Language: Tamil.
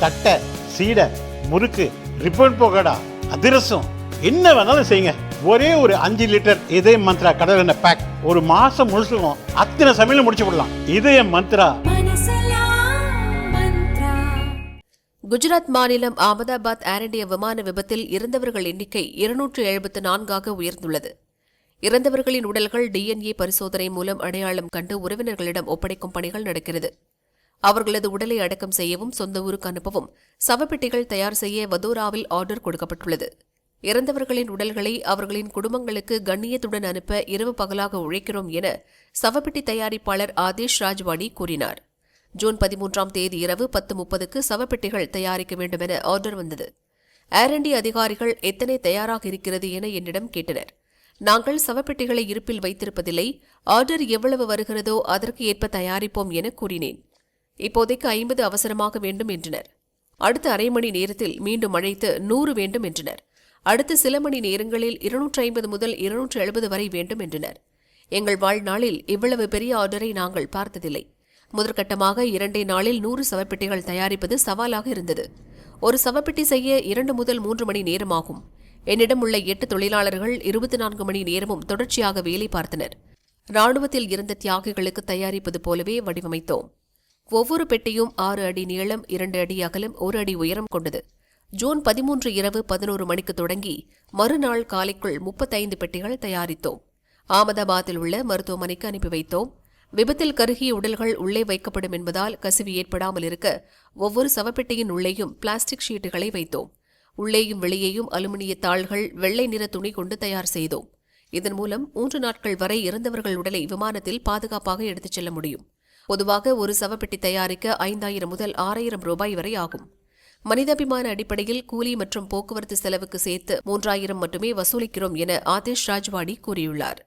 தட்டை சீடை முறுக்கு ரிப்பன் போகடா அதிரசம். என்ன வேணாலும் செய்யுங்க. ஒரே ஒரு அஞ்சு லிட்டர் இதய மந்த்ரா கடல் எண்ணெய் பேக் ஒரு மாசம் முழுசுக்கும் அத்தனை சமையலும் முடிச்சு விடலாம். இதய மந்த்ரா. குஜராத் மாநிலம் அகமதாபாத் ஏர் இண்டியா விமான விபத்தில் இறந்தவர்கள் எண்ணிக்கை இருநூற்று எழுபத்து நான்காக உயர்ந்துள்ளது. இறந்தவர்களின் உடல்கள் டிஎன்ஏ பரிசோதனை மூலம் அடையாளம் கண்டு உறவினர்களிடம் ஒப்படைக்கும் பணிகள் நடக்கிறது. அவர்களது உடலை அடக்கம் செய்யவும் சொந்த ஊருக்கு அனுப்பவும் சவப்பெட்டிகள் தயார் செய்ய வதோராவில் ஆர்டர் கொடுக்கப்பட்டுள்ளது. இறந்தவர்களின் உடல்களை அவர்களின் குடும்பங்களுக்கு கண்ணியத்துடன் அனுப்ப இரவு பகலாக உழைக்கிறோம் என சவப்பெட்டி தயாரிப்பாளர் ஆதேஷ் ராஜ்வாடி கூறினார். ஜூன் பதிமூன்றாம் தேதி இரவு பத்து முப்பதுக்கு சவப்பெட்டிகள் தயாரிக்க வேண்டும் என ஆர்டர் வந்தது. ஏர் இண்டியா அதிகாரிகள் எத்தனை தயாராக இருக்கிறது என என்னிடம் கேட்டனர். நாங்கள் சவப்பெட்டிகளை இருப்பில் வைத்திருப்பதில்லை ஆர்டர் எவ்வளவு வருகிறதோ அதற்கு ஏற்ப தயாரிப்போம் என கூறினேன். இப்போதைக்கு ஐம்பது அவசரமாக வேண்டும் என்றனர். அடுத்த அரை மணி நேரத்தில் மீண்டும் அழைத்து நூறு வேண்டும் என்றனர். அடுத்த சில மணி நேரங்களில் இருநூற்று ஐம்பது முதல் இருநூற்று எழுபது வரை வேண்டும் என்றனர். எங்கள் வாழ்நாளில் இவ்வளவு பெரிய ஆர்டரை நாங்கள் பார்த்ததில்லை. முதற்கட்டமாக இரண்டே நாளில் நூறு சவப்பெட்டிகள் தயாரிப்பது சவாலாக இருந்தது. ஒரு சவப்பெட்டி செய்ய இரண்டு முதல் மூன்று மணி நேரமாகும். என்னிடம் உள்ள எட்டு தொழிலாளர்கள் இருபத்தி நான்கு மணி நேரமும் தொடர்ச்சியாக வேலை பார்த்தனர். ராணுவத்தில் இருந்த தியாகிகளுக்கு தயாரிப்பது போலவே வடிவமைத்தோம். ஒவ்வொரு பெட்டியும் ஆறு அடி நீளம் இரண்டு அடி அகலம் ஒரு அடி உயரம் கொண்டது. ஜூன் பதிமூன்று இரவு பதினோரு மணிக்கு தொடங்கி மறுநாள் காலைக்குள் முப்பத்தைந்து பெட்டிகள் தயாரித்தோம். ஆமதாபாத்தில் உள்ள மருத்துவமனைக்கு அனுப்பி வைத்தோம். விபத்தில் கருகிய உடல்கள் உள்ளே வைக்கப்படும் என்பதால் கசிவு ஏற்படாமல் இருக்க ஒவ்வொரு சவப்பெட்டியின் உள்ளேயும் பிளாஸ்டிக் ஷீட்டுகளை வைத்தோம். உள்ளேயும் வெளியேயும் அலுமினிய தாள்கள் வெள்ளை நிற துணி கொண்டு தயார் செய்தோம். இதன் மூலம் மூன்று நாட்கள் வரை இறந்தவர்கள் உடலை விமானத்தில் பாதுகாப்பாக எடுத்துச் செல்ல முடியும். பொதுவாக ஒரு சவப்பெட்டி தயாரிக்க ஐந்தாயிரம் முதல் ஆறாயிரம் ரூபாய் வரை ஆகும். மனிதாபிமான அடிப்படையில் கூலி மற்றும் போக்குவரத்து செலவுக்கு சேர்த்து மூன்றாயிரம் மட்டுமே வசூலிக்கிறோம் என ஆதேஷ் ராஜ்வாடி கூறியுள்ளார்.